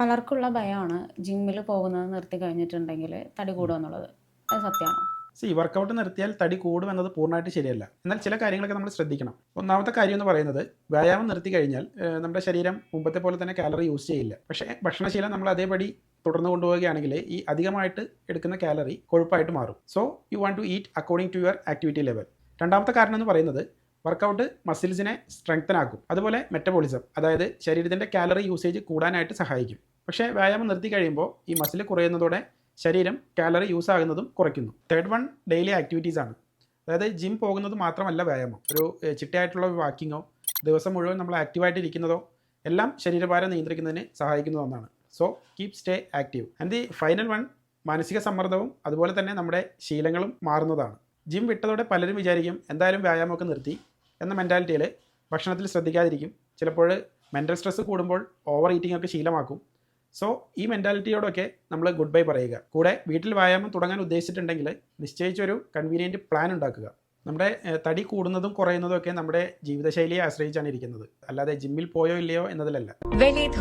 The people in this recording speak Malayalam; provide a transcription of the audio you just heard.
പലർക്കുള്ള ഭയമാണ് ജിമ്മിൽ പോകുന്നത് നിർത്തി കഴിഞ്ഞിട്ടുണ്ടെങ്കിൽ തടി കൂടുമെന്നുള്ളത്. അത് സത്യമാണോ? സി വർക്കൗട്ട് നിർത്തിയാൽ തടി കൂടും എന്നത് പൂർണമായിട്ട് ശരിയല്ല. എന്നാൽ ചില കാര്യങ്ങളൊക്കെ നമ്മൾ ശ്രദ്ധിക്കണം. ഒന്നാമത്തെ കാര്യം എന്ന് പറയുന്നത് വ്യായാമം നിർത്തി കഴിഞ്ഞാൽ നമ്മുടെ ശരീരം മുമ്പത്തെ പോലെ തന്നെ കാലറി യൂസ് ചെയ്യില്ല. പക്ഷേ ഭക്ഷണശീലം നമ്മൾ അതേപടി തുടർന്ന് കൊണ്ടുപോവുകയാണെങ്കിൽ ഈ അധികമായിട്ട് എടുക്കുന്ന കാലറി കൊഴുപ്പായിട്ട് മാറും. So you want to eat according to your activity level രണ്ടാമത്തെ കാരണം എന്ന് പറയുന്നത് വർക്കൗട്ട് മസിൽസിനെ സ്ട്രെങ്തൻ ആക്കും. അതുപോലെ മെറ്റബോളിസം അതായത് ശരീരത്തിന്റെ കാലറി യൂസേജ് കൂടാനായിട്ട് സഹായിക്കും. പക്ഷേ വ്യായാമം നിർത്തി കഴിയുമ്പോൾ ഈ മസിൽ കുറയുന്നതോടെ ശരീരം കാലറി യൂസ് ആകുന്നതും കുറയ്ക്കുന്നു. തേർഡ് വൺ ഡെയിലി ആക്ടിവിറ്റീസ് ആണ്. അതായത് ജിം പോകുന്നത് മാത്രമല്ല വ്യായാമം. ഒരു ചിട്ടയായിട്ടുള്ള വാക്കിങ്ങോ ദിവസം മുഴുവൻ നമ്മൾ ആക്റ്റീവായിട്ട് ഇരിക്കുന്നതോ എല്ലാം ശരീരഭാരം നിയന്ത്രിക്കുന്നതിന് സഹായിക്കുന്ന ഒന്നാണ്. So keep stay active and the final one മാനസിക സമ്മർദ്ദവും അതുപോലെ തന്നെ നമ്മുടെ ശീലങ്ങളും മാറുന്നതാണ്. ജിം വിട്ടതോടെ പലരും വിചാരിക്കും എന്തായാലും വ്യായാമമൊക്കെ നിർത്തി എന്ന മെന്റാലിറ്റിയിൽ ഭക്ഷണത്തിൽ ശ്രദ്ധിക്കാതിരിക്കും. ചിലപ്പോൾ മെന്റൽ സ്ട്രെസ് കൂടുമ്പോൾ ഓവർ ഈറ്റിംഗ് ഒക്കെ ശീലമാക്കും. സോ ഈ മെന്റാലിറ്റിയോടൊക്കെ നമ്മൾ ഗുഡ് ബൈ പറയുക. കൂടെ വീട്ടിൽ വ്യായാമം തുടങ്ങാൻ ഉദ്ദേശിച്ചിട്ടുണ്ടെങ്കിൽ നിശ്ചയിച്ചൊരു കൺവീനിയന്റ് പ്ലാൻ ഉണ്ടാക്കുക. നമ്മുടെ തടി കൂടുന്നതും കുറയുന്നതും ഒക്കെ നമ്മുടെ ജീവിതശൈലിയെ ആശ്രയിച്ചാണ് ഇരിക്കുന്നത്. അല്ലാതെ ജിമ്മിൽ പോയോ ഇല്ലയോ എന്നതിലല്ല. Velit